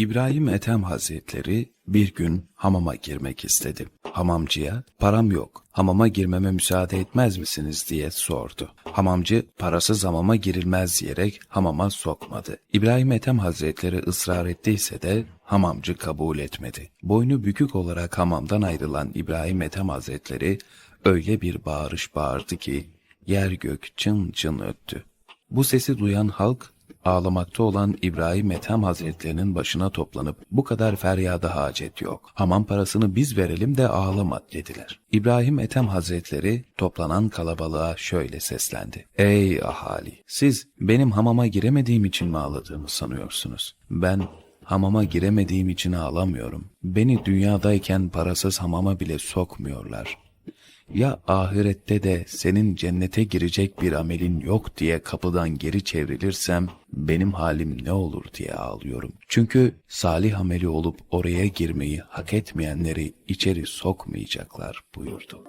İbrahim Ethem Hazretleri bir gün hamama girmek istedi. Hamamcıya param yok, hamama girmeme müsaade etmez misiniz diye sordu. Hamamcı parasız hamama girilmez diyerek hamama sokmadı. İbrahim Ethem Hazretleri ısrar ettiyse de hamamcı kabul etmedi. Boynu bükük olarak hamamdan ayrılan İbrahim Ethem Hazretleri öyle bir bağırış bağırdı ki yer gök çın çın öttü. Bu sesi duyan halk ağlamakta olan İbrahim Ethem Hazretlerinin başına toplanıp bu kadar feryada hacet yok. Hamam parasını biz verelim de ağlama dediler. İbrahim Ethem Hazretleri toplanan kalabalığa şöyle seslendi. Ey ahali! Siz benim hamama giremediğim için mi ağladığımı sanıyorsunuz? Ben hamama giremediğim için ağlamıyorum. Beni dünyadayken parasız hamama bile sokmuyorlar. Ya ahirette de senin cennete girecek bir amelin yok diye kapıdan geri çevrilirsem benim halim ne olur diye ağlıyorum. Çünkü salih ameli olup oraya girmeyi hak etmeyenleri içeri sokmayacaklar buyurdu.